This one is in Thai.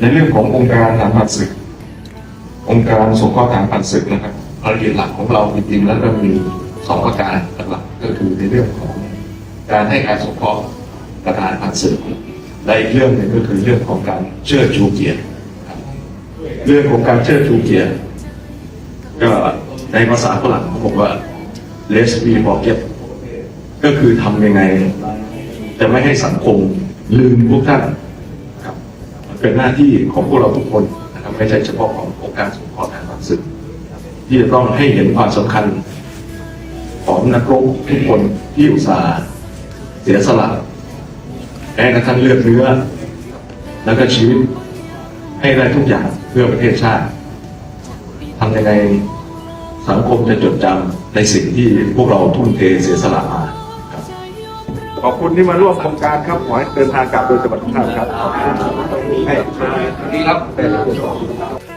ในเรื่องขององค์การทารผ่านศึก องค์การสงเคราะห์ทารผ่านศึกนะครับภารกิจหลักของเราจริงๆแล้วก็มีสองประการหลักก็คือในเรื่องของการให้การสงเคราะห์กับทหารผ่านศึกและอีกเรื่องหนึ่งก็คือเรื่องของการเชิดชูเกียรติเรื่องของการเชิดชูเกียรติก็ในภาษาฝรั่งเขาบอกว่า let's be forget ก็คือทำยังไง จะไม่ให้สังคมลืมพวกท่าน เป็นหน้าที่ของพวกเราทุกคนนะครับไม่ใช่เฉพาะขององค์การสงเคราะห์ทางการศึกที่จะต้องให้เห็นความสำคัญ ของนักรบทุกคนที่อุตส่าห์เสียสละแม้กระทั่งเลือดเนื้อ แล้วก็ชีวิตให้ได้ทุกอย่างเพื่อประเทศชาติทำยังไงสังคมจะจดจำในสิ่งที่พวกเราทุ่มเทเสียสละมา ขอบคุณที่มาร่วมโครงการครับขอให้เดินทางกลับโดยสวัสดิภาพครับดีครับ